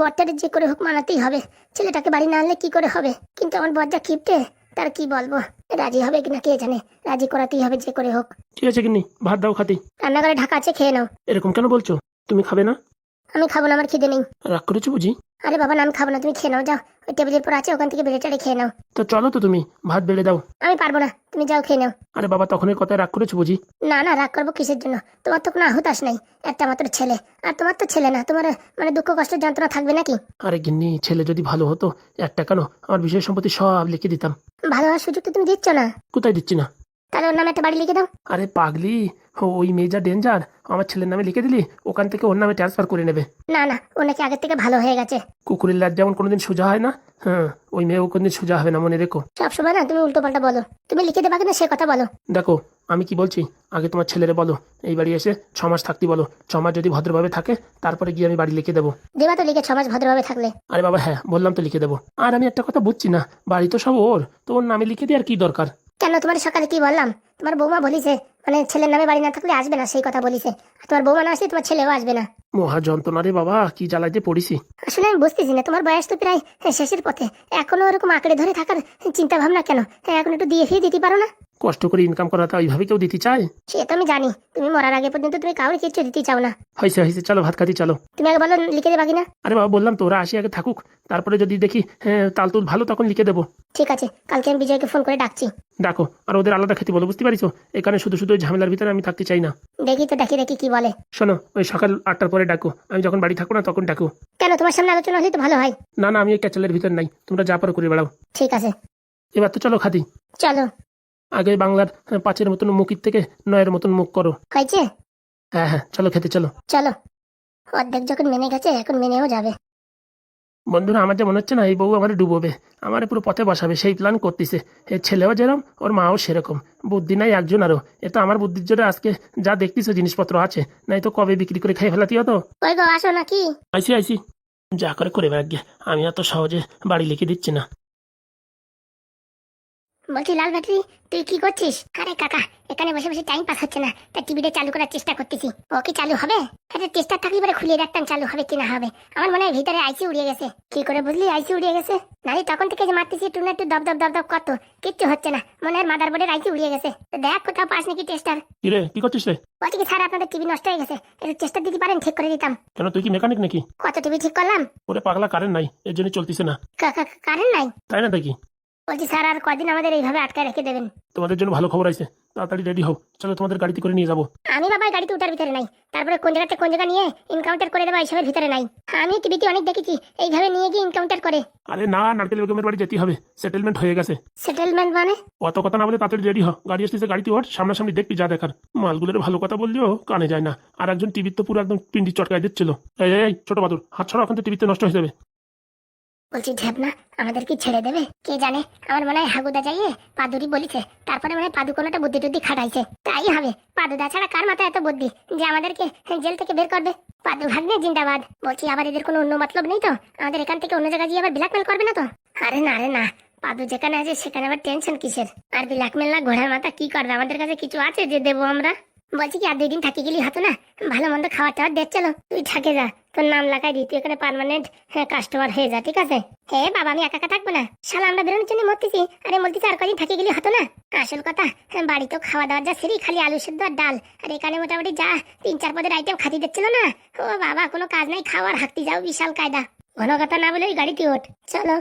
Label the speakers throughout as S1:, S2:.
S1: বরটারে যে করে হোক মানাতেই হবে। ছেলেটাকে বাড়ি না আনলে কি করে হবে? কিন্তু আমার বর যা কিপটে তার কি বলব? রাজি হবে কিনা কে জানে? রাজি করাতেই হবে যে করে হোক।
S2: ঠিক আছে কিন্নি ভাত দাও খাতি।
S1: রান্নাঘরে ঢাকা আছে খেয়ে নাও।
S2: এরকম কেন বলছো? তুমি খাবে না?
S1: আমি খাব না আমার খিদে নেই।
S2: রাগ করেছ বুঝি?
S1: আরে বাবা না আমি খাব না তুমি খেয়ে নাও যাও। ওই টেবিলের পর আছে ওখান থেকে বেড়ে টেড়ে খেয়ে নাও।
S2: তো চলো তো তুমি ভাত বেড়ে দাও।
S1: আমি পারব না তুমি যাও খেয়ে নাও।
S2: আরে বাবা তখনের কথায় রাগ করেছ বুঝি?
S1: না না রাগ করব কিসের জন্য? তোমার তো কোনো হুতাশ নাই একটা মাত্র ছেলে। আর তোমার তো ছেলে না তোমার মানে দুঃখ কষ্ট যন্ত্রণা থাকবে নাকি?
S2: আরে গিন্নি ছেলে যদি ভালো হতো একটা কেন? আমার বিষয় সম্পত্তি সব লিখে দিতাম।
S1: ভালো হওয়ার সুযোগ তো তুমি দিচ্ছ না।
S2: কোথায় দিচ্ছি না?
S1: তাহলে ওর নামে একটা বাড়ি লিখে দাও।
S2: আরে পাগলি ওই মেয়ে যা ডেঞ্জার আমার ছেলের নামে লিখে দিলি ওখান থেকে ওর নামে ট্রান্সফার করে নেবে।
S1: না না ও নাকি আগের থেকে ভালো হয়ে গেছে।
S2: কুকুরের লাট যেমন কোনোদিন সোজা হয় না হ্যাঁ ওই মেয়েও কোনোদিন সোজা হবে না মনে রেখো।
S1: সবসময় না তুমি উল্টো পাল্টা বলো। তুমি লিখে দেবা কিনা সে কথা বলো।
S2: দেখো আমি কি বলছি আগে তোমার ছেলেরে বলো এই বাড়ি এসে ছ মাস থাকতে বলো। ছ মাস যদি ভদ্রভাবে থাকে তারপরে গিয়ে আমি বাড়ি লিখে দেবো।
S1: দেবা তো লিখে ছমাস ভদ্রভাবে থাকলে।
S2: আরে বাবা হ্যাঁ বললাম তো লিখে দেবো। আর আমি একটা কথা বুঝছি না বাড়ি তো সব ওর তো ওর নামে লিখে দিয়ে আর কি দরকার?
S1: কেন তোমার সকালে কি বললাম? তোমার বৌমা বলিছে মানে ছেলের নামে বাড়ি না থাকলে আসবে না সেই কথা বলিছে। আর তোমার বৌমা না আসলে তোমার ছেলেও আসবে না।
S2: মহা যন্ত্রণা রে বাবা কি জ্বালাইতে পড়িছি।
S1: আসলে আমি বুঝতেছি না তোমার বয়স তো প্রায় শেষের পথে। এখনও ওরকম আঁকড়ে ধরে থাকার চিন্তা ভাবনা কেন? হ্যাঁ, এখন একটু দিয়ে ফিরে দিতে পারো না?
S2: কষ্ট করে ইনকাম করা তো এইভাবে কেউ দিতে চায়?
S1: সে তো আমি জানি। তুমি মরার আগে পর্যন্ত তুমি কাউরে কিচ্ছু দিতে চাও না।
S2: হয়েছে হয়েছে। চলো ভাত খাতি চলো।
S1: তুমি আগে বলো লিখে দেবা কিনা?
S2: আরে বাবা বললাম তো ওরা আসি আগে থাকুক। তারপরে যদি দেখি হ্যাঁ তালতুল ভালো তখন লিখে দেবো।
S1: ঠিক আছে কালকে আমি বিজয়কে ফোন করে ডাকছি।
S2: ডাকো আর ওদের আলাদা খেতে বলো বুঝতে পারিস এখানে শুধু শুধু ঝামেলার ভিতরে আমি থাকতে চাই না।
S1: দেখি তো দেখি দেখি কি বলে।
S2: শোনো ওই সকাল আটটার পরে ডাকো। আমি যখন বাড়ি থাকব না তখন ডাকো।
S1: কেন তোমার সামনে আলোচনা হলে তো ভালো হয়।
S2: না না আমি এই ক্যাচেলের ভিতর নাই। তোমরা যা পারো করে বেড়াও।
S1: ঠিক আছে।
S2: এবার তো চলো খাতি
S1: চলো।
S2: আগে বাংলার পাঁচের মতন মুখির থেকে নয়ের মতন মুখ করো।
S1: হয়েছে?
S2: হ্যাঁ হ্যাঁ চলো খেতে চলো।
S1: চলো। অর্ধেক যখন মেনে গেছে এখন মেনেও যাবে।
S2: বন্ধুরা আমার যে মনে হচ্ছে না এই বউ আমার ডুবোবে। আমার পুরো পথে বসাবে সেই প্ল্যান করতেছে। এর ছেলেও যেরকম ওর মাও সেরকম। বুদ্ধি নাই একজন আরও। এ তো আমার বুদ্ধির জোরে আজকে যা দেখতেছো জিনিসপত্র আছে নাই তো কবে বিক্রি করে খেয়ে ফেলাতি হতো
S1: ওই গো আসো নাকি?
S2: আইসি আইসি। যা করে করে বেড়াক গিয়ে আমি এত সহজে বাড়ি লিখে দিচ্ছি না।
S1: বলছি লাল ব্যাটারি তুই কি করছিস? আরে কাকা এখানে বসে বসে টাইম পাস হচ্ছে না। তাই টিভিটা চালু করার চেষ্টা করতেছি। ও কি চালু হবে? আরে চেষ্টা থাকলে পরে খুলে রাখতাম চালু হবে কি না হবে। আমার মনে হয় ভিতরে আইসি উড়িয়ে গেছে। কি করে বুঝলি আইসি উড়িয়ে গেছে? নারী তখন থেকে যে মারতেছি একটু না একটু দপ দপ দপ দপ কত কিচ্ছু হচ্ছে না। মনে হয় মাদার বোর্ডের আইসি উড়িয়ে গেছে। দেখ কোথাও পাস নাকি টেস্টার
S2: কিরে কি করছিস রে?
S1: বলছি কি স্যার আপনাদের টিভি নষ্ট হয়ে গেছে। একটু চেষ্টা দিতে পারেন ঠিক করে দিতাম।
S2: কেন তুই কি মেকানিক নাকি?
S1: কত টিভি ঠিক করলাম?
S2: ওরে পাগলা কারেন্ট নাই। এর জন্য চলতেছে না।
S1: কারেন্ট নাই?
S2: তাই না দেখি
S1: বলছি স্যার আর কদিন আমাদের এইভাবে আটকায় রেখে দেবেন?
S2: তোমাদের জন্য ভালো খবর আছে। তাড়াতাড়ি রেডি হও। চলো তোমাদের গাড়িতে করে নিয়ে যাব।
S1: আমি বাবা গাড়িতে উঠার ভিতরে নাই। তারপরে কোন জায়গাতে কোন জায়গা নিয়ে ইনকাউন্টার করে দেবো এইসবের ভিতরে নাই। আমি টিভিতে অনেক দেখেছি এইভাবে নিয়ে গিয়ে ইনকাউন্টার করে।
S2: আরে না নারকেল বেগমের বাড়ি যেতে হবে। সেটেলমেন্ট হয়ে গেছে।
S1: সেটেলমেন্ট মানে?
S2: অত কথা না বলে তাড়াতাড়ি রেডি হ গাড়ি আসতেছে গাড়িতে ওঠ সামনাসামনি দেখবি যা দেখার। মালগুলোর ভালো কথা বললেও কানে যায় না। আর একজন টিভির তো পুরো একদম পিন্ডি চটকায় দিচ্ছিল। এই এই, ছোট বাদুর হাত ছড়া এখন তো টিভিতে নষ্ট হয়ে যাবে।
S1: বলছি ঢেপনা আমাদের কি ছেড়ে দেবে? কে জানে? আমার মনে হয় হাগুদা যাইয়ে পাদুরি বলিছে। তারপরে মনে হয় পাদু কোনোটা বুদ্ধি টুদ্ধি খাটাইছে। তাই হবে। পাদুদা ছাড়া কার মাথায় এত বুদ্ধি যে আমাদেরকে জেল থেকে বের করবে? পাদু ভাগ্নে, জিন্দাবাদ। বলছি, আবার এদের কোনো অন্য মতলব নেই তো? আমাদের এখান থেকে অন্য জায়গায় গিয়ে আবার ব্ল্যাকমেল করবে না তো? আরে না আরে না। পাদু যেখানে আছে, সেখানে আবার টেনশন কিসের? আর ব্ল্যাকমেল না, ঘোড়ার মাথা কি করবে? আমাদের কাছে কিছু আছে যে দেবো আমরা? বলছি কি আর দুই দিন থাকি গেলি হতো না? ভালো মন্দ খাওয়া টাওয়ার দেখ চলো। তুই থাকে যা। তোর নাম লাগাই দিই তুই এখানে পার্মানেন্ট কাস্টমার হয়ে যা ঠিক আছে? হে বাবা আমি একা একা থাকব না। শালা আমরা বেরোনোর জন্য মরতেছি। আরে বলতেছি আর কদিন থাকি গেলি হতো না? আসল কথা হ্যাঁ, বাড়ি তো খাওয়া দাওয়ার যা সেরি খালি আলু সেদ্ধ আর ডাল। আর এখানে মোটামুটি যা তিন চার পদের আইটেম খাতি দিচ্ছিল না? ও বাবা কোনো কাজ নাই খাওয়ার হাঁকতে যাও বিশাল কায়দা। ঘন কথা না বলে ওই গাড়িতে ওঠ। চলো।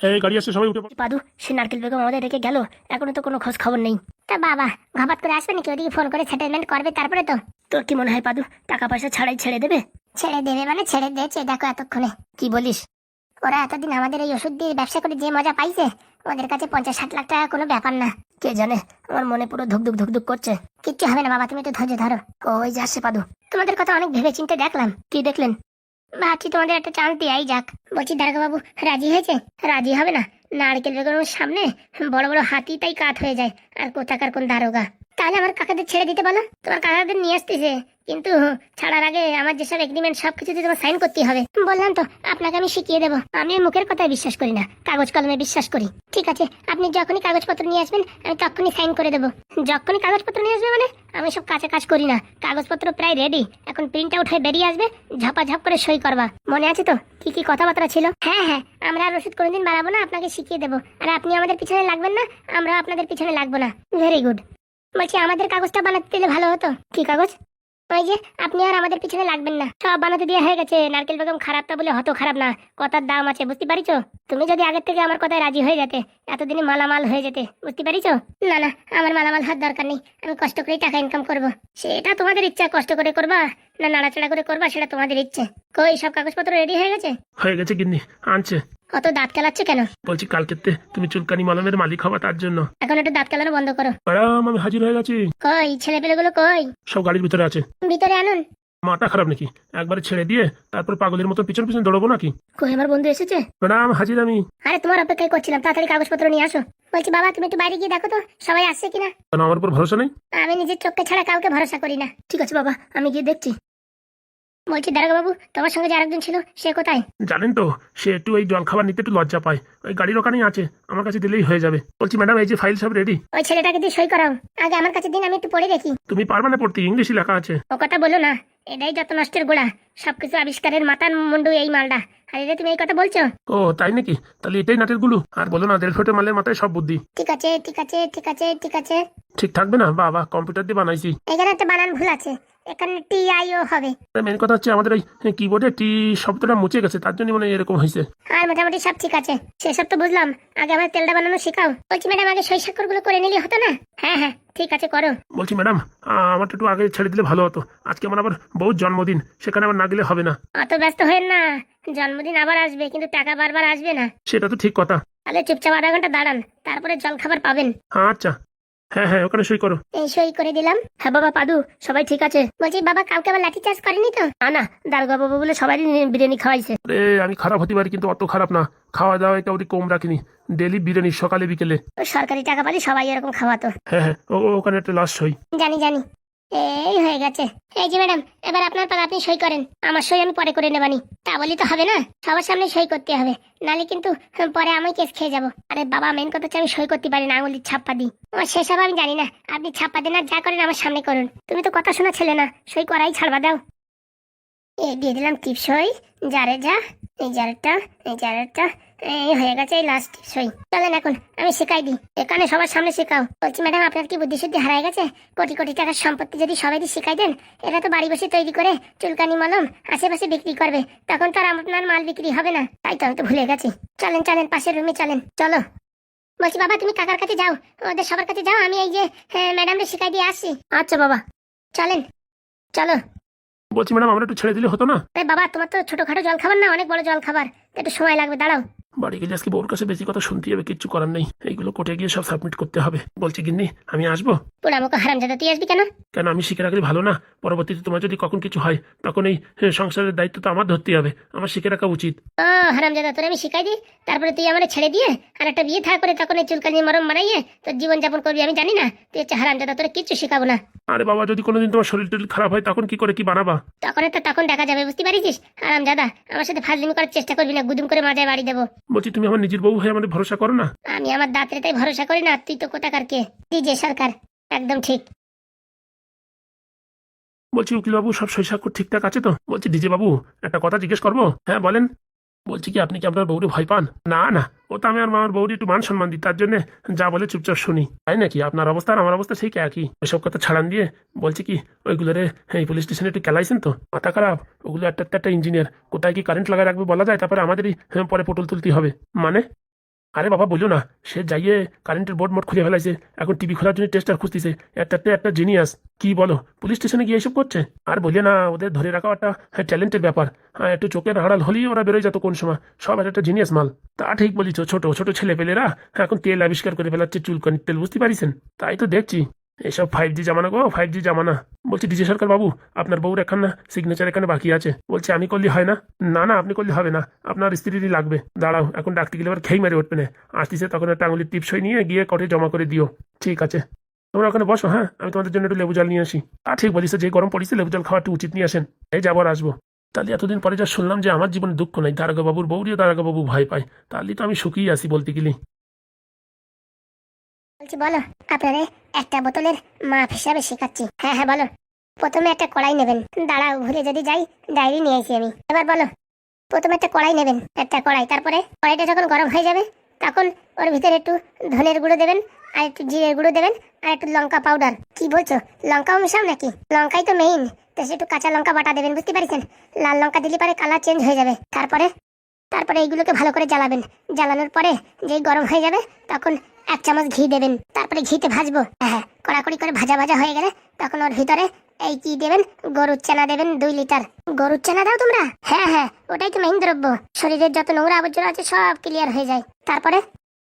S2: এই গাড়ি আসছে সবাই উঠে পড়ো।
S1: পাদু সে নারকেল বেগম আমাদের রেখে গেল। এখনও তো কোনো খোঁজ খবর নেই। তা বাবা ঘাবাত করে আসবে নাকি? ওদিকে ফোন করে সেটেলমেন্ট করবে তারপরে তো। তোর কি মনে হয় পাদু টাকা পয়সা ছাড়াই ছেড়ে দেবে? ছেড়ে দেবে মানে ছেড়ে দিয়েছে দেখো এতক্ষণে। কি বলিস? ওরা এতদিন আমাদের এই ওষুধ দিয়ে ব্যবসা করে যে মজা পাইছে ওদের কাছে পঞ্চাশ ষাট লাখ টাকা কোনো ব্যাপার না। কে জানে? আমার মনে পুরো ধুকধুক ধুকধুক করছে। কিচ্ছু হবে না বাবা তুমি একটু ধৈর্য ধরো। ওই যাচ্ছে পাদু। তোমাদের কথা অনেক ভেবে চিন্তে দেখলাম। কি দেখলেন? ভাবছি তোমাদের একটা চান্স দেয়াই যাক। বলছি বাবু রাজি হয়েছে? রাজি হবে না। নারকেল বেগমের সামনে বড় বড় হাতি তাই কাত হয়ে যায়। আর কোথাকার কোন দারোগা? তাহলে আমার কাকাদের ছেড়ে দিতে বলো। তোমার কাকাদের নিয়ে আসতেছে। কিন্তু ছাড়ার আগে আমার যেসব এগ্রিমেন্ট সব কিছুতে তোমার সাইন করতে হবে, বললাম তো, আপনাকে আমি শিখিয়ে দেবো। আমি মুখের কথায় বিশ্বাস করি না, কাগজ কলমে বিশ্বাস করি। ঠিক আছে, আপনি যখনই কাগজপত্র নিয়ে আসবেন, আমি তখনই সাইন করে দেবো। যখনই কাগজপত্র নিয়ে আসবে মানে? আমি সব কাছে কাজ করি না। কাগজপত্র প্রায় রেডি এখন প্রিন্ট আউট হয়ে বেরিয়ে আসবে, ঝাপাঝাপ করে সই করবা। মনে আছে তো, কি কি কথাবার্তা ছিল? হ্যাঁ হ্যাঁ আমরা আর ওষুধ কোনোদিন বাড়াবো না, আপনাকে শিখিয়ে দেবো। আর আপনি আমাদের পিছনে লাগবেন না আমরা আপনাদের পিছনে লাগবো না। ভেরি গুড বলছি, আমাদের কাগজটা বানাতে দিলে ভালো হতো। কি কাগজ? ওই যে, আপনি আর আমাদের পিছনে লাগবেন না। সব বানাতে দিয়ে হয়ে গেছে। নারকেল বেগম খারাপটা বলে হতো খারাপ না। কথার দাম আছে, বুঝতে পারিছো? তুমি যদি আগের থেকে আমার কথায় রাজি হয়ে যেতে, এতদিনে মালামাল হয়ে যেতে, বুঝতে পারিছো? না না, আমার মালামাল হাত দরকার নেই। আমি কষ্ট করেই টাকা ইনকাম করব। সেটা তোমাদের ইচ্ছা, কষ্ট করে করবা? না, নাড়াচাড়া করে করবা, সেটা তোমাদের ইচ্ছে। কই, সব কাগজপত্র রেডি হয়ে গেছে?
S2: হয়ে গেছে কিন্তু আনছে।
S1: অত দাঁত কেলাচ্ছে কেন?
S2: বলছি কালকেতে তুমি চুলকানি মলমের মালিক হবা তার জন্য।
S1: এখন একটু দাঁত কেলানো বন্ধ করো।
S2: ম্যাডাম আমি হাজির হয়ে গেছি।
S1: কই? ছেলে পেলেগুলো কই?
S2: সব গাড়ির ভিতরে আছে।
S1: ভিতরে আনুন।
S2: মাথা খারাপ নাকি? একবারে ছেড়ে দিয়ে তারপর পাগলের মতো পিছন পিছন দৌড়বো নাকি?
S1: কই আমার বন্ধু এসেছে?
S2: ম্যাডাম হাজির আমি।
S1: আরে তোমার অপেক্ষায় করছিলাম তাড়াতাড়ি কাগজপত্র নিয়ে আসো। বলছি বাবা তুমি একটু বাইরে গিয়ে দেখো তো সবাই আসছে কিনা?
S2: কেন আমার উপর ভরসা নেই?
S1: আমি নিজের চোখকে ছাড়া কাউকে ভরসা করি না। ঠিক আছে বাবা আমি গিয়ে দেখছি। বলছি দারোগা বাবু তোমার সঙ্গে যে আরেকজন ছিল সে কোথায়?
S2: জানেন তো সে একটু ওই জল খাবার নিতে একটু লজ্জা পায়। ওই গাড়ির ওখানেই আছে আমার কাছে দিলেই হয়ে যাবে। বলছি ম্যাডাম এই যে ফাইল সব রেডি
S1: ওই ছেলেটাকে দিয়ে সই করাও। আগে আমার কাছে দিন আমি একটু পড়ে দেখি।
S2: তুমি পারবে না পড়তে ইংলিশই লেখা আছে।
S1: ও কথা বলো না এটাই যত নষ্টের গোড়া। সবকিছু আবিষ্কারের মাথার মুন্ডু এই মালটা। আরে রে তুমি এই কথা বলছো?
S2: ও তাই নাকি? তাহলে এটাই নাটেরগুলো। আর বলো না দেড় ফুটের মালের মাথায় সব বুদ্ধি।
S1: ঠিক আছে ঠিক আছে ঠিক আছে ঠিক আছে।
S2: ঠিক থাকবে না? বাবা কম্পিউটার দিয়ে বানাইছি।
S1: এখানে একটা বানান ভুল আছে। এখানে টি আই ও হবে।
S2: মেন কথা হচ্ছে আমাদের এই কিবোর্ডে টি শব্দটা মুছে গেছে তার জন্য মনে এরকম হয়েছে।
S1: আর মোটামুটি সব ঠিক আছে। সেসব তো বুঝলাম। আগে আমার তেলটা বানানো শেখাও। বলছি ম্যাডাম আগে সই স্বাক্ষরগুলো করে নিলে হতো না? হ্যাঁ হ্যাঁ ঠিক আছে করো।
S2: বলছি ম্যাডাম আমার একটু আগে ছেড়ে দিলে ভালো হতো। আজকে আমার আবার বউ জন্মদিন সেখানে আবার না গেলে হবে না।
S1: অত ব্যস্ত হয়েন না। জন্মদিন আবার আসবে কিন্তু টাকা বারবার আসবে না।
S2: সেটা তো ঠিক কথা।
S1: তাহলে চুপচাপ আধা ঘণ্টা দাঁড়ান তারপরে জল খাবার পাবেন
S2: আচ্ছা। হ্যাঁ হ্যাঁ ওখানে সই করো।
S1: এই সই করে দিলাম। হ্যাঁ বাবা পাদু সবাই ঠিক আছে? বলছি বাবা কাউকে আবার লাঠি চার্জ করেনি তো? না না দারোগা বাবা বলে সবাই বিরিয়ানি খাওয়াইছে।
S2: আরে আমি খারাপ হতে পারি কিন্তু অত খারাপ না। খাওয়া দাওয়া কাউরি কম রাখিনি। ডেলি বিরিয়ানি সকালে বিকেলে।
S1: সরকারি টাকা পালি সবাই এরকম খাওয়াতো।
S2: হ্যাঁ হ্যাঁ ওখানে একটা লাশ সই।
S1: জানি জানি। এই হয়ে গেছে। এই যে ম্যাডাম, এবার আপনার পালা আপনি সই করেন। আমার সই আমি পরে করে নেবানি। তা বলি তো হবে না? সবার সামনে সই করতে হবে। নালে কিন্তু পরে আমি কেস খেয়ে যাব। আরে বাবা মেন কথা হচ্ছে আমি সই করতে পারি না আঙুলির ছাপ্পা দিই। আমার সেসব আমি জানি না। আপনি ছাপ্পা দেন আর যা করেন আমার সামনে করুন। তুমি তো কথা শোনা ছেলে না। সই করাই ছাড়বা, দাও। এই দিয়ে দিলাম টিপ সই। যারে যা, এই জারেরটা এই জারেরটা এই হয়ে গেছে এই লাস্ট সই। চলেন এখন আমি শেখাই দিই। এখানে সবার সামনে শেখাও। বলছি ম্যাডাম আপনার কি বুদ্ধি শুদ্ধি হারায় গেছে? কোটি কোটি টাকার সম্পত্তি যদি সবাই শিখাই দেন এটা তো বাড়ি বসে তৈরি করে চুলকানি মলম আশেপাশে বিক্রি করবে। তখন তো আর আপনার মাল বিক্রি হবে না। তাই তো আমি তো ভুলে গেছি। চলেন চলেন পাশের রুমে চলেন। চলো। বলছি বাবা তুমি কাকার কাছে যাও। ওদের সবার কাছে যাও। আমি এই যে ম্যাডামকে শিখাই দিয়ে আসছি আচ্ছা বাবা। চলেন। চলো।
S2: বলছি ম্যাডাম আমরা একটু ছেড়ে দিলে হতো না?
S1: বাবা তোমার তো ছোটখাটো জল খাবার না অনেক বড় জল খাবার একটু সময় লাগবে দাঁড়াও।
S2: বাড়ি গেলে আজকে বউর কাছে বেশি কথা শুনতে হবে কিচ্ছু করার নেই। এইগুলো কোর্টে গিয়ে সব সাবমিট করতে হবে। বলছি গিন্নি আমি আসব?
S1: পোড়ামুখো হারাম জাদা তুই আসবি কেন?
S2: কেন আমি শিখে রাখলে ভালো না? পরবর্তীতে তোমার যদি কখন কিছু হয় তখন এই হ্যাঁ, সংসারের দায়িত্ব তো আমার ধরতে হবে। আমার শিখে রাখা উচিত।
S1: ও হারাম জাদা তোর আমি শিখাই দিই? তারপরে তুই আমার ছেড়ে দিয়ে আর একটা বিয়ে থাক করে তখন এই চুলকানি মরম মারাইয়ে তোর জীবন যাপন করবি আমি জানি না। তুই হচ্ছে হারাম জাদা তোর কিচ্ছু শিখাবো না।
S2: আরে বাবা যদি কোনোদিন তোমার শরীর টরীর খারাপ হয় তখন কি করে কি বানাবা?
S1: তখন তো তখন দেখা যাবে বুঝতে পারিস হারাম জাদা আমার সাথে ফাজলিমি করার চেষ্টা করবি না গুদুম করে মাজায় বাড়ি দেবো।
S2: বলছি তুমি আমার নিজের বউ হয়ে আমাদের ভরসা করো না?
S1: আমি আমার দাঁতরে তাই ভরসা করি না তুই তো কোথাকার কে? যে সরকার একদম ঠিক।
S2: বলছি উকিল বাবু সব শৈশাক্ষর ঠিকঠাক আছে তো? বলছি ডিজে বাবু একটা কথা জিজ্ঞেস করব? হ্যাঁ বলেন। বলছি কি আপনি কি আপনার বৌরি ভয় পান? না না। ও তো আমি আর আমার বৌরি একটু মান সম্মান দিই তার জন্য যা বলে চুপচাপ শুনি। তাই নাকি? আপনার অবস্থা আর আমার অবস্থা সেই একই। ওইসব কথা ছাড়ান দিয়ে বলছি কি ওইগুলোরে এই পুলিশ স্টেশনে একটু খেলাইছেন তো? মাথা খারাপ। ওগুলো একটা একটা ইঞ্জিনিয়ার কোথায় কি কারেন্ট লাগায় রাখবে বলা যায়? তারপরে আমাদেরই হ্যাঁ, পরে পটল তুলতে হবে। মানে? আরে বাবা বলল না। সে যাইয়ে কারেন্টের বোর্ড মোট খুলে ফেলাইছে। এখন টিভি খোলার জন্য টেস্টার খুঁজতেছে। একটা একটা জিনিয়াস কি বলো পুলিশ স্টেশনে গিয়ে এসব করছে? আর বলে না, ওদের ধরে রাখা একটা ট্যালেন্টের ব্যাপার। হ্যাঁ একটু চোখের আড়াল হলেই ওরা বেরোয় যেত কোন সময়। সব একটা জিনিয়াস মাল। তা ঠিক বলিছ, ছোট ছোট ছেলেপেলেরা। এখন তেল আবিষ্কার করে ফেলাচ্ছে চুল চুলকানির তেল, বুঝতে পারিছেন? তাই তো দেখছি। এসব ফাইভ জি জামানা গো ফাইভ জি জামানা। বলছি ডিজে সরকার বাবু, আপনার বউর এখন না সিগনেচার এখানে বাকি আছে। বলছে, আমি করলে হয় না? না না, আপনি করলে হবে না। আপনার স্ত্রীরই লাগবে। দাঁড়াও, এখন ডাকতে গেলে আবার খেই মেরে উঠবে না। আসতিছে তখন একটা আঙুলির টিপসই নিয়ে গিয়ে কটে জমা করে দিও। ঠিক আছে। তোমরা ওখানে বসো হ্যাঁ? আমি তোমাদের জন্য একটু লেবু জল নিয়ে আসি। আর ঠিক বলিস যে গরম পড়িছে, লেবু জল খাওয়া একটু উচিত নিয়ে আসেন। এই যাব আর আসব। তাহলে এতদিন পরে যা শুনলাম যে আমার জীবনে দুঃখ নাই দারোগা বাবুর বৌরিও দারোগা বাবু ভয় পায়। তাহলে তো আমি সুখী আছি বলতে গেলি।
S1: বলছি, বলো। আপনারে একটা বোতলের মাপ হিসাবে শেখাচ্ছি। হ্যাঁ হ্যাঁ বলো। প্রথমে একটা কড়াই নেবেন। দাঁড়াও ভুলে যদি যাই, ডায়েরি নিয়ে আসি আমি। এবার বলো, প্রথমে একটা কড়াই নেবেন, একটা কড়াই। তারপরে কড়াইটা যখন গরম হয়ে যাবে, তখন ওর ভিতরে একটু ধনের গুঁড়ো দেবেন, আর একটু জিরের গুঁড়ো দেবেন, আর একটু লঙ্কা পাউডার কি বলছো? লঙ্কাও মিশাও নাকি? লঙ্কাই তো মেইন তো সে একটু কাঁচা লঙ্কা বাটা দেবেন, বুঝতে পারছেন? লাল লঙ্কা দিলে পরে কালার চেঞ্জ হয়ে যাবে। তারপরে তারপরে এইগুলোকে ভালো করে জ্বালাবেন। জ্বালানোর পরে যেই গরম হয়ে যাবে, তখন এক চামচ ঘি দেবেন, তারপরে ঘিতে ভাজবো। হ্যাঁ কড়াকড়ি করে ভাজা ভাজা হয়ে গেলে তখন ওর ভিতরে এই কি দেবেন? গরুর চানা দেবেন দুই লিটার। গরুর চানা দাও তোমরা? হ্যাঁ হ্যাঁ ওটাই তো মেইন দ্রব্য। শরীরের যত নোংরা আবর্জনা আছে সব ক্লিয়ার হয়ে যায়। তারপরে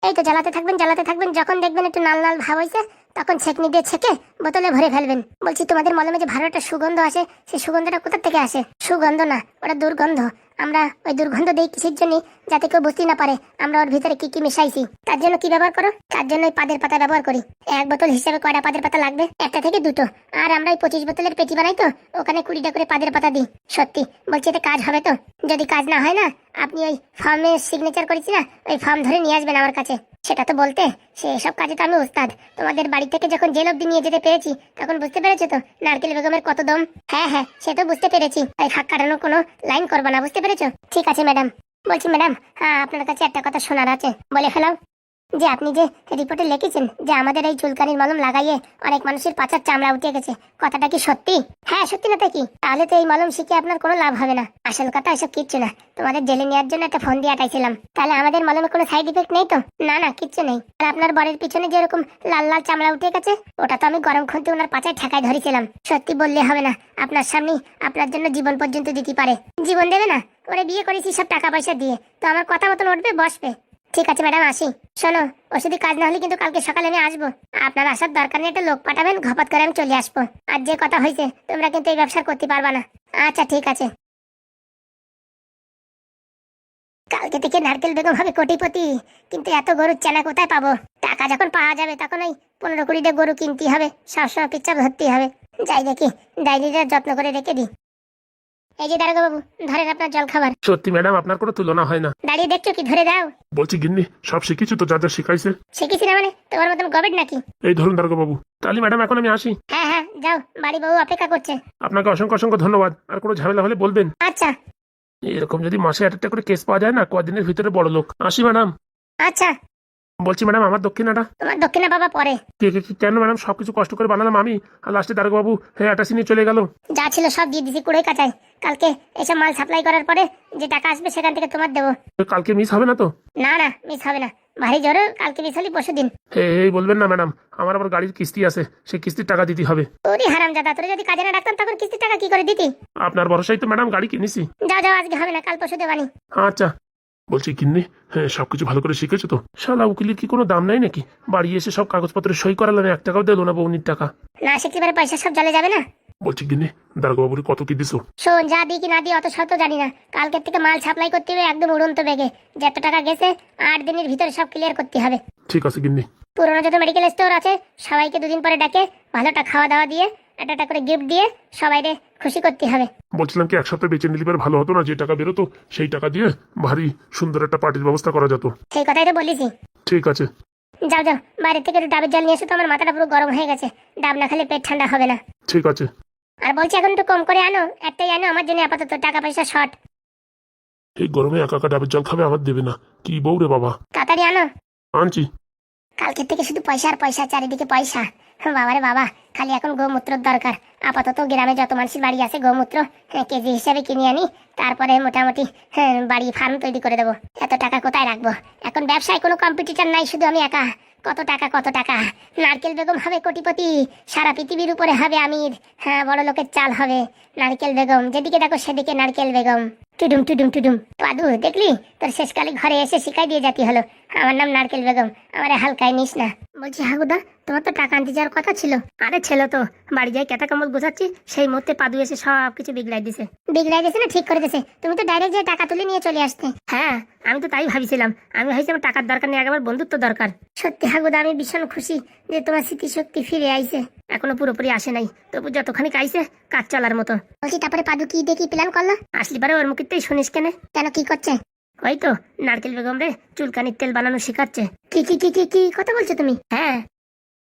S1: এই তো জ্বালাতে থাকবেন জ্বালাতে থাকবেন, যখন দেখবেন একটু লাল লাল ভাব হয়েছে, তখন ছেকনি দিয়ে ছেকে বোতলে ভরে ফেলবেন। বলছি তোমাদের মলমে যে ভালো একটা সুগন্ধ আসে সেই সুগন্ধটা কোথা থেকে আসে? সুগন্ধ না, ওটা দুর্গন্ধ। আমরা ওই দুর্গন্ধ দেই কিসের জন্য? যাতে কেউ বুঝতে না পারে আমরা ওর ভিতরে কি কি মিশাইছি। তার জন্য কি ব্যবহার করো? তার জন্য ওই পাদের পাতা ব্যবহার করি। এক বোতল হিসেবে কয়টা পাদের পাতা লাগবে? একটা থেকে দুটো। আর আমরা ওই পঁচিশ বোতলের পেটি বানাই তো, ওখানে কুড়িটা করে পাদের পাতা দিই। সত্যি, বলছি এটা কাজ হবে তো? যদি কাজ না হয় না আপনি ওই ফর্মে সিগনেচার করেছি না, ওই ফর্ম ধরে নিয়ে আসবেন আমার কাছে। সেটা তো বলতে, সে এসব কাজে তো আমি উস্তাদ। তোমাদের বাড়ি থেকে যখন জেল অব্দি নিয়ে যেতে পেরেছি, তখন বুঝতে পেরেছ তো নারকেল বেগমের কত দম? হ্যাঁ হ্যাঁ সে তো বুঝতে পেরেছি। তাই ফাঁক কাটানোর কোনো লাইন করব না, বুঝতে পেরেছ? ঠিক আছে ম্যাডাম বলছি ম্যাডাম হ্যাঁ আপনার কাছে একটা কথা শোনার আছে। বলে ফেলাও। যে আপনি যে রিপোর্টে লিখেছেন যে আমাদের এই চুলকানির মলম লাগাইয়ে অনেক মানুষের পাচার চামড়া উঠে গেছে, কথাটা কি সত্যি? হ্যাঁ সত্যি না কি? তাহলে তো এই মলম শিখে আপনার কোনো লাভ হবে না। আসল কথা এসব কিচ্ছু না। তোমাদের জেলে নেওয়ার জন্য একটা ফোন দিয়ে আটাইছিলাম। তাহলে আমাদের মলমে কোনো সাইড ইফেক্ট নেই তো? না না, কিচ্ছু নেই। আর আপনার বরের পিছনে যেরকম লাল লাল চামড়া উঠে গেছে, ওটা তো আমি গরম খুনতে ওনার পাচায় ঠেকায় ধরেছিলাম। সত্যি বললে হবে না। আপনার সামনে আপনার জন্য জীবন পর্যন্ত দিতে পারে। জীবন দেবে না? ওরে বিয়ে করেছি সব টাকা পয়সা দিয়ে। তো আমার কথা মতন উঠবে, বসবে। ঠিক আছে ম্যাডাম আসি। শোনো, ওষুধি কাজ না হলে কিন্তু কালকে সকালে আমি আসব। আপনার আসার দরকার নেই, একটা লোক পাঠাবেন, ঘপাত করে আমি চলে আসব। আর যে কথা হয়েছে, তোমরা কিন্তু এই ব্যবসা করতে পারবা না। আচ্ছা ঠিক আছে। কালকে থেকে নারকেল বেগম হবে কোটিপতি, কিন্তু এত গরুর চেনা কোথায় পাবো? টাকা যখন পাওয়া যাবে, তখন ওই পনেরো কুড়িটা গরু কিনতে হবে সবসময় পিচ্ছা ধরতে হবে। যাই দেখি ডায়েরিটা যত্ন করে রেখে দিই। এই যে দারোগা বাবু ধরেন আপনার জল খাবার
S2: সত্যি ম্যাডাম আপনার কোনো তুলনা হয় না।
S1: দাঁড়িয়ে দেখছ কি? ধরে দাও।
S2: বলছি গিন্নি সব শিখেছো তো যা যা শিখাইছে?
S1: শিখেছি না মানে? তোমার মতন গবেট নাকি?
S2: এই ধরুন দারোগা বাবু তাহলে ম্যাডাম এখন আমি আসি।
S1: হ্যাঁ হ্যাঁ যাও বাড়ি বউ অপেক্ষা করছে।
S2: আপনাকে অসংখ্য অসংখ্য ধন্যবাদ। আর কোনো ঝামেলা হলে বলবেন।
S1: আচ্ছা।
S2: এরকম যদি মাসে একটা করে কেস পাওয়া যায় না কদিনের ভিতরে বড় লোক আসি ম্যাডাম।
S1: আচ্ছা।
S2: বলছি ম্যাডাম আমার দক্ষিণাটা?
S1: তোমার দক্ষিণা বাবা পরে।
S2: কে- কে- কেন ম্যাডাম? সবকিছু কষ্ট করে বানালাম আমি। আর লাস্টে দারোগাবু হ্যাঁ আটাশি নিয়ে চলে গেল।
S1: যা ছিল সব দিয়ে দিছি কুড়োই কাটায় কালকে এসব মাল সাপ্লাই করার পরে যে টাকা আসবে সেখান থেকে তোমার দেবো।
S2: কালকে মিস হবে না তো?
S1: না না মিস হবে না। ভারী জোরে কালকে মিস হলি পরশু দিন
S2: এই বলবেন না ম্যাডাম। আমার আবার গাড়ির কিস্তি আছে। সেই কিস্তির টাকা দিতে হবে।
S1: ওরে হারাম দাদা তোরা যদি কাজে না ডাকতাম তখন কিস্তির টাকা কি করে দিতি?
S2: আপনার ভরসায় তো ম্যাডাম গাড়ি কিনেছি।
S1: যাও যাও আজকে হবে না কাল পরশু দেবানি
S2: আচ্ছা। বলছি কিন্নি হ্যাঁ সবকিছু ভালো করে শিখেছো তো? শালা উকিলের কি কোনো দাম নাই নাকি? বাড়ি এসে সব কাগজপত্র সই করালাম এক টাকাও দিল না বৌনির টাকা।
S1: না শিখতে পারে পয়সা সব জলে যাবে না?
S2: বলছি কিন্নি দারোগাবুর কত কি দিছো?
S1: শোন যা দিই কি না দিই অত শত জানি না। কালকের থেকে মাল সাপ্লাই করতে হবে একদম উড়ন্ত বেগে। যত টাকা গেছে আট দিনের ভিতরে সব ক্লিয়ার করতে হবে।
S2: ঠিক আছে গিন্নি
S1: পুরোনো যত মেডিকেল স্টোর আছে সবাইকে দুদিন পরে ডাকে ভালোটা খাওয়া দাওয়া দিয়ে একটা একটা করে গিফট দিয়ে সবাইকে খুশি করতে হবে।
S2: বলছিলাম কি এক সপ্তাহ বেঁচে নিলে ভালো হতো না? যে টাকা বেরোতো সেই টাকা দিয়ে ভারী সুন্দর একটা পার্টির ব্যবস্থা করা যেত।
S1: সেই কথাই তো বলিছি।
S2: ঠিক আছে।
S1: যাও যাও বাইরে থেকে একটু ডাবের জল নিয়ে এসো তো আমার মাথাটা পুরো গরম হয়ে গেছে। ডাব না খেলে পেট ঠান্ডা হবে না।
S2: ঠিক আছে।
S1: আর বলছি এখন একটু কম করে আনো একটাই আনো আমার জন্য আপাতত টাকা পয়সা শর্ট
S2: এই গরমে একা একা ডাবের জল খাবে আমার দেবে না। কি বউ রে বাবা।
S1: তাড়াতাড়ি আনো।
S2: আনছি।
S1: কালকের থেকে শুধু পয়সা আর পয়সা চারিদিকে পয়সা। বাবারে বাবা খালি এখন গোমূত্রর দরকার। আপাতত গ্রামে যত মানুষের বাড়ি আছে গোমূত্র হ্যাঁ, কেজি হিসাবে কিনে আনি তারপরে মোটামুটি হ্যাঁ, বাড়ি ফার্ম তৈরি করে দেবো। এত টাকা কোথায় রাখব? এখন ব্যবসায় কোনো কম্পিটিটর নাই শুধু আমি একা। কত টাকা কত টাকা? নারকেল বেগম হবে কোটিপতি সারা পৃথিবীর উপরে হবে আমির। হ্যাঁ বড় লোকের চাল হবে নারকেল বেগম। যেদিকে দেখো সেদিকে নারকেল বেগম। টুডুম টুডুম টুডুম। পাদু দেখলি? তোর শেষকালে ঘরে এসে শিখাই দিয়ে যাতি হলো। আমার নাম নারকেল বেগম। আমার হালকায় নিস না। বলছি হাগুদা তোমার তো টাকা আনতে যাওয়ার কথা ছিল।
S3: আরে ছেলে তো বাড়ি যাই কেতা কামড় গোছাচ্ছি সেই মধ্যে পাদু এসে সব কিছু বিগড়াই দিছে।
S1: বিগড়াই দিয়েছে না ঠিক করে দিয়েছে তুমি তো ডাইরেক্ট যে টাকা তুলে নিয়ে চলে আসতে।
S3: হ্যাঁ আমি তো তাই ভাবছিলাম। আমি ভাবছি আমার টাকার দরকার নেই একবার বন্ধুত্ব দরকার।
S1: সত্যি হাগুদা আমি ভীষণ খুশি যে তোমার স্মৃতিশক্তি ফিরে আইছে।
S3: এখনও পুরোপুরি আসে নাই। তবু যতখানি কাইছে কাজ চলার মতো।
S1: বলছি তারপরে পাদু কি দেখি প্ল্যান করল?
S3: আসলি পারে ওর মুখিতেই শুনিস কেনে।
S1: কেন কি করছে?
S3: ওই তো, নারকেল বেগম রে, চুলকানির তেল বানানো শেখাচ্ছে।
S1: কি কি কি কি কি কথা বলছো তুমি?
S3: হ্যাঁ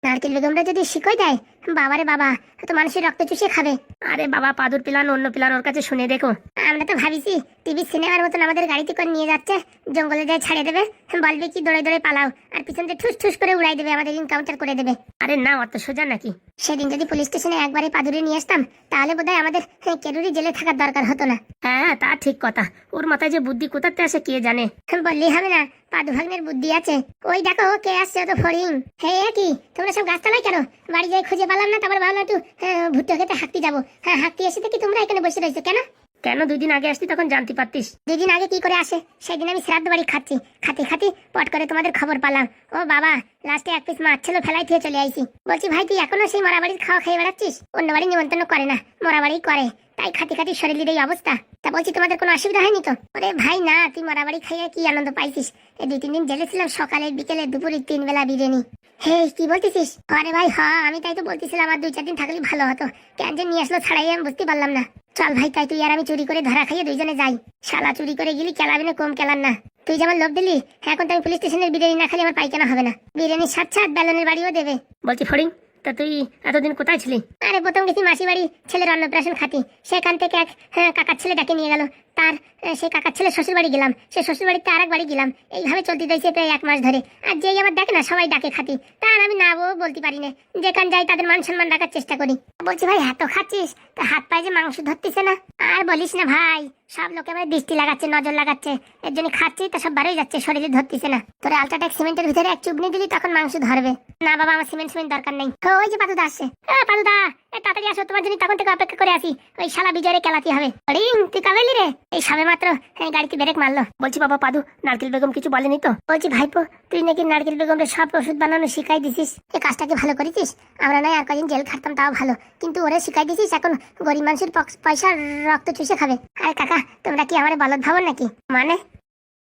S1: নারকেল বেগম বেগমরা যদি শিখাই দেয় বাবারে বাবা তো মানুষের রক্ত চুষে খাবে।
S3: আরে বাবা পাদুর প্লান অন্য প্লান ওর কাছে শুনে দেখো।
S1: আমরা তো ভাবিছি টিভি সিনেমার মতন আমাদের গাড়িতে করে নিয়ে যাচ্ছে জঙ্গলে যায় ছাড়ে দেবে বলবে কি দৌড়ে দৌড়ে পালাও আর পিছন দিয়ে ঠুস ঠুস করে উড়াই দেবে আমাদের ইনকাউন্টার করে দেবে।
S3: আরে না অত সোজা নাকি?
S1: সেদিন যদি পুলিশ স্টেশনে একবারে পাদুরে নিয়ে আসতাম তাহলে বোধহয় আমাদের হ্যাঁ, কেরুরি জেলে থাকার দরকার হতো না।
S3: হ্যাঁ তা ঠিক কথা। ওর মাথায় যে বুদ্ধি কোথাতে আসে কে জানে?
S1: বললেই হবে না পাদু ভাগ্নের বুদ্ধি আছে। ওই দেখো কে আসছে তো ফড়িং? হে কি? তোমরা সব গাছতলায় কেন? বাড়ি যাই খুঁজে পেলাম না তারপর ভাবলাম একটু আহ, ভুট্টো খেতে হাঁকতে যাব। হ্যাঁ হাঁকতে এসে দেখি তোমরা এখানে বসে রয়েছো কেন?
S3: কেন? দুই দিন আগে আসতি তখন জানতে পারতিস।
S1: দুদিন আগে কি করে আসে? সেদিন আমি শ্রাদ্ধ বাড়ি খাচ্ছি। খাতে খাতে পট করে তোমাদের খবর পেলাম। ও বাবা লাস্টে এক পিস মাছ ছিল ফেলাই থেকে চলে আইছি। বলছি ভাই তুই এখনও সেই মরা বাড়ির খাওয়া খেয়ে বেড়াচ্ছিস? অন্য বাড়ি নিমন্ত্রণ করে না। মরা বাড়ি করে। তাই খাতে খাতে শরীরের এই অবস্থা। তা বলছি তোমাদের কোনো অসুবিধা হয়নি তো? ওরে ভাই না তুই মরা বাড়ি খাইয়ে কি আনন্দ পাইছিস? এই দুই তিন দিন জেলে ছিলাম সকালে বিকেলে দুপুরে তিন বেলা বিরিয়ানি। হে কি বলতেছিস? আরে ভাই হ আমি তাই তো বলতেছিলাম আর দুই চার দিন থাকলে ভালো হতো। কেন যে নিয়ে আসলো ছাড়াই আমি বুঝতে পারলাম না। চল ভাই তাই তুই আর আমি চুরি করে ধরা খাইয়ে দুইজনে যাই। শালা চুরি করে গেলি কেলাবি না কম কেলার না। তুই যেমন লোভ দিলি এখন তো আমি পুলিশ স্টেশনের বিরিয়ানি না খালি আমার পাইখানা হবে না। বিরিয়ানির সাত সাত বেলনের বাড়িও দেবে।
S3: বলছি ফড়িং তা তুই এতদিন কোথায় ছিলি?
S1: আরে প্রথম গেছি মাসি বাড়ি ছেলের অন্নপ্রাশন খাতি। সেখান থেকে এক হ্যাঁ, কাকার ছেলে ডাকে নিয়ে গেল। তার সেই কাকার ছেলে শ্বশুর বাড়ি গেলাম, সে শ্বশুর বাড়িতে আর এক বাড়ি গেলাম, এইভাবে চলতে দিয়েছে প্রায় এক মাস ধরে। আর যেই আমার দেখে না, সবাই ডাকে খাতি। তার আমি না বলতে পারি না। যেখান যাই তাদের মান সম্মান রাখার চেষ্টা করি। বলছি, ভাই, এত খাচ্ছিস? তা হাত পায়ে যে মাংস ধরতেছে না? আর বলিস না ভাই, সব লোকে আমার দৃষ্টি লাগাচ্ছে, নজর লাগাচ্ছে। এর জন্য খাচ্ছি, তা সব বারোই যাচ্ছে, শরীরে ধরতেছে না। তোর আলট্রাটেক সিমেন্টের ভিতরে এক চুবনি দিলি, তখন মাংস ধরবে। না বাবা, আমার সিমেন্ট সিমেন্ট দরকার নেই। ওই যে পাতুদা আসছে। পাতুদা তাড়াতাড়ি আসো, তোমার জন্য তখন থেকে অপেক্ষা করে আসি। ওই শালা বিজয়রে কেলাতে হবে। রিং তুই কাবেলি রে? এই সবে মাত্র গাড়িতে ব্রেক মারলো।
S3: বলছি বাবা পাদু নারকেল বেগম কিছু বলেনি তো?
S1: বলছি ভাইপো তুই নাকি নারকেল বেগমরে সব ওষুধ বানানো শিখাই দিছিস? এই কাজটা কি ভালো করেছিস? আমরা নয় আর কদিন জেল খাটতাম তাও ভালো। কিন্তু ওরে শিখাই দিছিস এখন গরিব মানুষের পয়সা রক্ত চুষে খাবে। আরে কাকা তোমরা কি আমার বলদ ভাবো নাকি? মানে?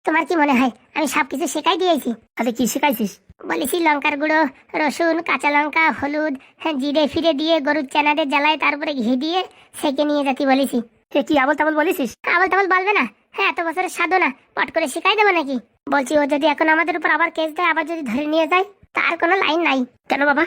S1: তোমার কি মনে হয় আমি সব কিছু শেখাই দিয়েছি?
S3: তাহলে কি শিখাইছিস?
S1: বলেছি লঙ্কার গুঁড়ো রসুন কাঁচা লঙ্কা হলুদ হ্যাঁ, জিরে ফিরে দিয়ে গরুর চেনাদের জ্বালায় তারপরে ঘি দিয়ে সেকে নিয়ে যেতে বলেছি।
S3: এ কি আবল তাবল বলেছিস
S1: আবল তাবল বলবে না। হ্যাঁ এত বছরের সাধনা পট করে শিখাই দেবো নাকি? বলছি, ও যদি এখন আমাদের উপর আবার কেস দেয়, আবার যদি ধরে নিয়ে যায়, তার কোনো লাইন নাই।
S3: কেন বাবা?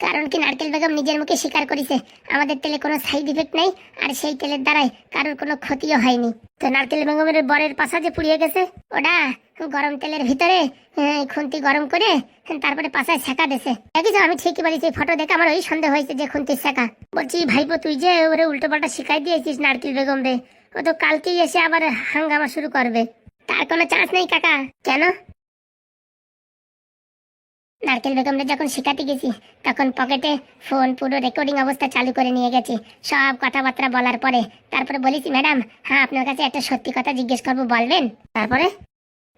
S1: কারণ কি নারকেল বেগম নিজের মুখে স্বীকার করেছে, আমাদের তেলে কোনো সাইড ইফেক্ট নেই, আর সেই তেলের দ্বারাই কারোর কোনো ক্ষতিও হয়নি। তো নারকেল বেগমের বরের পাশা যে পুড়িয়ে গেছে ওটা গরম তেলের ভিতরে খুন্তি গরম করে তারপরে পাশায় ছেঁকা দিছে। দেখিস আমি ঠিকই বলেছি ফটো দেখে আমার ওই সন্দেহ হয়েছে যে খুন্তি ছেঁকা বলছি, ভাইপো, তুই যে ওরে উল্টো পাল্টা শিখাই দিয়েছিস নারকেল বেগম রে, ও তো কালকেই এসে আবার হাঙ্গামা শুরু করবে। তার কোনো চান্স নেই, কাকা। কেন? নারকেল বেগমরে যখন শেখাতে গেছি, তখন পকেটে ফোন, পুরো রেকর্ডিং অবস্থা চালু করে নিয়ে গেছি। সব কথাবার্তা বলার পরে, তারপরে বলেছি, ম্যাডাম হ্যাঁ আপনার কাছে একটা সত্যি কথা জিজ্ঞেস করব, বলবেন? তারপরে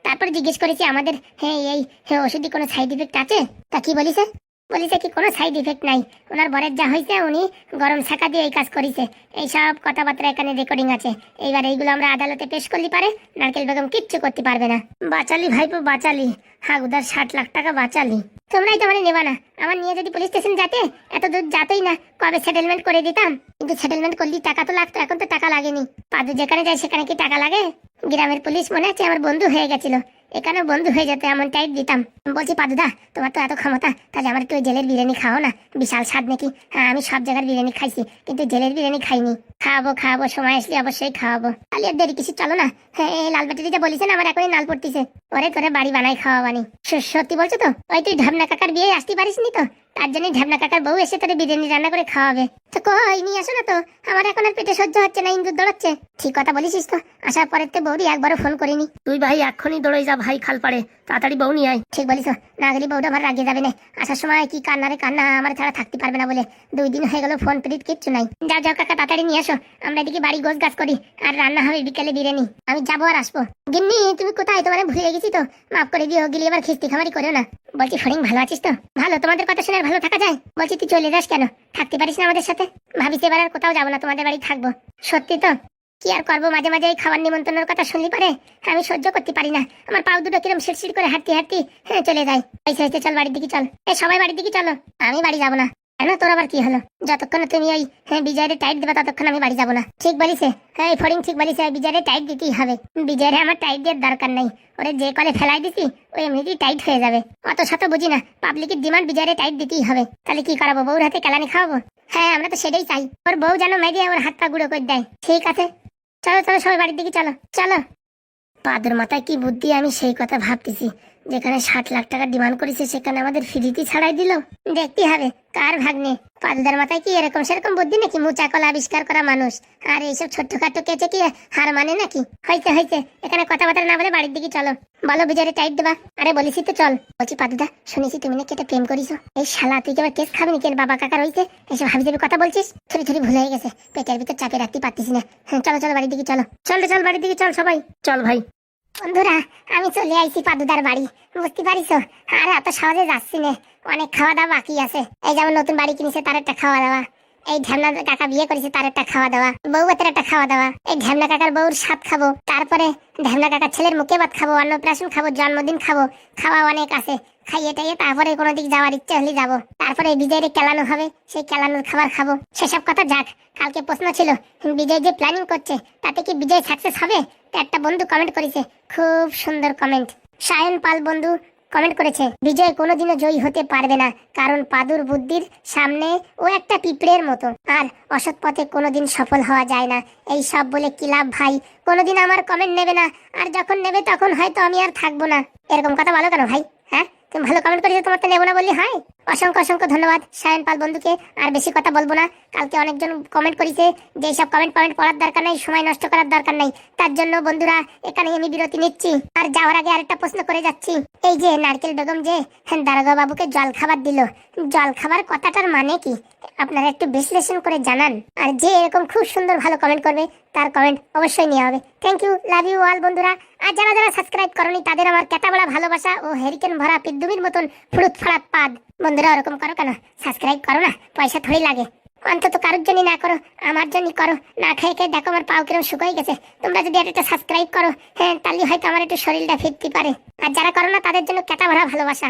S1: তারপরে জিজ্ঞেস করেছি, আমাদের হ্যাঁ এই হ্যাঁ ওষুধে কোনো সাইড ইফেক্ট আছে? তা কি বলিছে বলিছে কি কোনো সাইড ইফেক্ট নাই? ওনার বরের যা হয়েছে উনি গরম শাখা দিয়ে এই কাজ করেছে। এই সব কথাবার্তা এখানে রেকর্ডিং আছে। এইবার এইগুলো আমরা আদালতে পেশ করলে পারে, নারকেল বেগম কিচ্ছু করতে পারবে না। বাঁচালি ভাইপো, বাঁচালি। হাগুদার ষাট লাখ টাকা বাঁচালি। তোমরাই তো মানে নেবা না। আমার নিয়ে যদি পুলিশ স্টেশন যাতে, এত দূর যেতেই না। কবে সেটেলমেন্ট করে দিতাম? কিন্তু সেটেলমেন্ট করলি, টাকা তো লাগতো, এখন তো টাকা লাগেনি। পাদু যেখানে যায়, সেখানে কি টাকা লাগে? গ্রামের পুলিশ মনে আছে, আমার বন্ধু হয়ে গেছিল। এখানে বন্ধু হয়ে যেত এমন টাইপ দিতাম। বলছি পাদুদা তোমার তো এত ক্ষমতা তাহলে আমার একটু জেলের বিরিয়ানি খাও না। বিশাল স্বাদ নাকি? হ্যাঁ আমি সব জায়গার বিরিয়ানি খাইছি, কিন্তু জেলের বিরিয়ানি খাইনি। খাওয়াবো খাওয়াবো, সময় আসলে অবশ্যই খাওয়াবো। তাহলে আর দেরি কিছু চলো না। হ্যাঁ এই লাল ব্যাটারিটা বলিস না আমার এখনই নাল পড়তিছে। ওরে করে বাড়ি বানাই খাওয়াবানি। সত্যি বলছো তো? ওই তুই ঢাবনা কাকার বিয়ে আসতে পারিস নি তো? তার জন্য ঢাবনা কাকার বউ এসে তোরে বিরিয়ানি রান্না করে খাওয়াবে। তো কই নিয়ে আসো না তো। আমার এখন আর পেটে সহ্য হচ্ছে না ইন্দুর দৌড়াচ্ছে। ঠিক কথা বলিসিস তো। আসার পরের তো বৌদি একবারও ফোন করিনি।
S3: তুই ভাই এক্ষুনি দৌড়ে যা ভাই খাল পাড়ে। তাড়াতাড়ি বউ নিয়ে আয়।
S1: ঠিক বলিস না গেলে বউটা আমার রাগিয়ে যাবে না। আসার সময় কি কান্নারে কান্না আমার ছাড়া থাকতে পারবে না বলে। দুই দিন হয়ে গেল ফোন পিরিত কিচ্ছু নাই। যাও যাও কাকা তাড়াতাড়ি নিয়ে আসো। আমরা এদিকে বাড়ি গোছ গাছ করি আর রান্না হবে বিকেলে বিরিয়ানি। আমি যাব আর আসব। গিন্নি তুমি কোথায়? তোমার ভুলে গেছি তো। মাফ করে দিও গেলে এবার খিস্তি খামারি করো না। বলছি ফরিং ভালো আছিস তো? ভালো তোমাদের কথা শুনে আর ভালো থাকা যায়? বলছি, তুই চলে যাস কেন? থাকতে পারিস না আমাদের সাথে? ভাবিস এবার আর কোথাও যাব না, তোমাদের বাড়ি থাকব। সত্যি তো? কি আর করব? মাঝে মাঝে এই খাবার নিমন্ত্রণের কথা শুনলি পারে? আমি সহ্য করতে পারি না। আমার পাও দুটো কিরম শিরশির করে হাঁটতে হাঁটতে হ্যাঁ চলে যায় চল বাড়ির দিকে চল। এ, সবাই বাড়ির দিকে চলো। আমি বাড়ি যাব না। কেন তোর আবার কি হলো? যতক্ষণ তুমি ওই হ্যাঁ বিজয়ের টাইট দেবে, ততক্ষণ আমি বাড়ি যাব না। ঠিক বলিছে? এই ফড়িং ঠিক বলিছে বিজয়ের টাইট দিতেই হবে। বিজয়ের আমার টাইট দেওয়ার দরকার নেই। ওরে যে কলে ফেলাই দিছি, ওই এমনিতেই টাইট হয়ে যাবে। অত শত বুঝি না পাবলিকের ডিমান্ড বিজয়ের টাইট দিতেই হবে। তাহলে কি করাবো, বউর হাতে কেলানি খাওয়াবো? হ্যাঁ আমরা তো সেটাই চাই। ওর বউ যেন মেরে ওর হাত পা গুঁড়ো করে দেয়। ঠিক আছে? চলো চলো, সবাই বাড়ির দিকে চলো। চলো। পাদুর মাথায় কি বুদ্ধি আমি সেই কথা ভাবতেছি। যেখানে ষাট লাখ টাকা ডিমান্ড করেছে, সেখানে আমাদের ফ্রিতে ছাড়াই দিল। দেখতে হবে, কার ভাগ্নে? পাদুদার মাথায় কি এরকম সেরকম বুদ্ধি নাকি মুচা কলা আবিষ্কার করা মানুষ? আর এইসব ছোট্টখাটো কেচে কি হার মানে নাকি? হয়েছে হয়েছে এখানে কথাবার্তা না বলে বাড়ির দিকে চলো। বলো বিজয় টাইট দেবা। আরে বলিসি তো চল। বলছি, পাদুদা, শুনেছি তুমি নাকি এটা প্রেম করিস এই শালা, তুই কি আবার কেস খাবি নাকি? বাবা কাকা রয়েছে এসব হাবি যাবি কথা বলছিস? থরি থরি ভুলে গেছে। পেটের ভিতর চাপে রাখতে পারতিস না। হ্যাঁ চলো চলো, বাড়ির দিকে চলো। চল চল, বাড়ির দিকে চল সবাই।
S3: চল ভাই।
S1: বন্ধুরা, আমি চলে আইছি পাদুদার বাড়ি। বুঝতে পারিস আর এত সহজে যাচ্ছি না। অনেক খাওয়া দাওয়া বাকি আছে। এই যেমন নতুন বাড়ি কিনেছে, তার একটা খাওয়া দাওয়া এই ঢ্যামনা কাকা বিয়ে করেছে, তার একটা খাওয়া দাওয়া বউ বাতের একটা খাওয়া দাওয়া এই ঢ্যামনা কাকার বউর স্বাদ খাব। তারপরে ঢ্যামলা কাকার ছেলের মুখে ভাত খাব, অন্নপ্রাশন খাব, জন্মদিন খাব। খাওয়া অনেক আছে। খাইয়ে টাইয়ে তারপরে কোনো দিক যাওয়ার ইচ্ছে হলে যাব। তারপরে বিজয়ের কেলানো হবে, সেই কেলানোর খাবার খাব। সেসব কথা যাক, কালকে প্রশ্ন ছিল, বিজয় যে প্ল্যানিং করছে, তাতে কি বিজয় সাকসেস হবে? একটা বন্ধু কমেন্ট করেছে, খুব সুন্দর কমেন্ট সায়ন পাল বন্ধু কমেন্ট করেছে, বিজয় কোনোদিনও জয়ী হতে পারবে না, কারণ পাদুর বুদ্ধির সামনে ও একটা পিঁপড়ের মতো। আর অসৎ পথে কোনোদিন সফল হওয়া যায় না, এই সব বলে কি লাভ ভাই? কোনোদিন আমার কমেন্ট নেবে না, আর যখন নেবে তখন হয়তো আমি আর থাকব না। এরকম কথা বলো কেন ভাই? হ্যাঁ? তুমি ভালো কমেন্ট করেছ, তোমার তো নেব না বললি হয় অসংখ্য অসংখ্য ধন্যবাদ, সায়ন পাল বন্ধুকে। আর বেশি কথা বলব না, কালকে অনেকজন কমেন্ট করেছে যে সব কমেন্ট কমেন্ট পড়ার দরকার নেই, সময় নষ্ট করার দরকার নেই। তার জন্য বন্ধুরা এখানে আমি বিরতি নিচ্ছি। আর যাওয়ার আগে আরেকটা প্রশ্ন করে যাচ্ছি। এই যে নারকেল বেগম যে দারোগা বাবুকে জল খাবার দিল জল খাবার কথাটার মানে কি? আপনারা একটু বিশ্লেষণ করে জানান। আর যে এরকম খুব সুন্দর ভালো কমেন্ট করবে, তার কমেন্ট অবশ্যই নেওয়া হবে। Thank you love you all বন্ধুরা। আর যারা যারা সাবস্ক্রাইব করনি, তাদের আমার কেতাবড়া ভালোবাসা ও হেরিকেন ভরা পিদ্দুমির মতন ফুরুত ফাড়াত পাদ। বন্ধুরা, ওরকম করো কেন? সাবস্ক্রাইব করো না, পয়সা থোড়ি লাগে। অন্তত কারোর জন্য না করো, আমার জন্য করো। না খেয়ে খেয়ে দেখো আমার পাও কিরম শুকিয়ে গেছে। তোমরা যদি একটা সাবস্ক্রাইব করো হ্যাঁ তাহলে হয়তো আমার একটু শরীরটা ফিরতে পারে। আর যারা করো না, তাদের জন্য কেটা ভরা ভালোবাসা।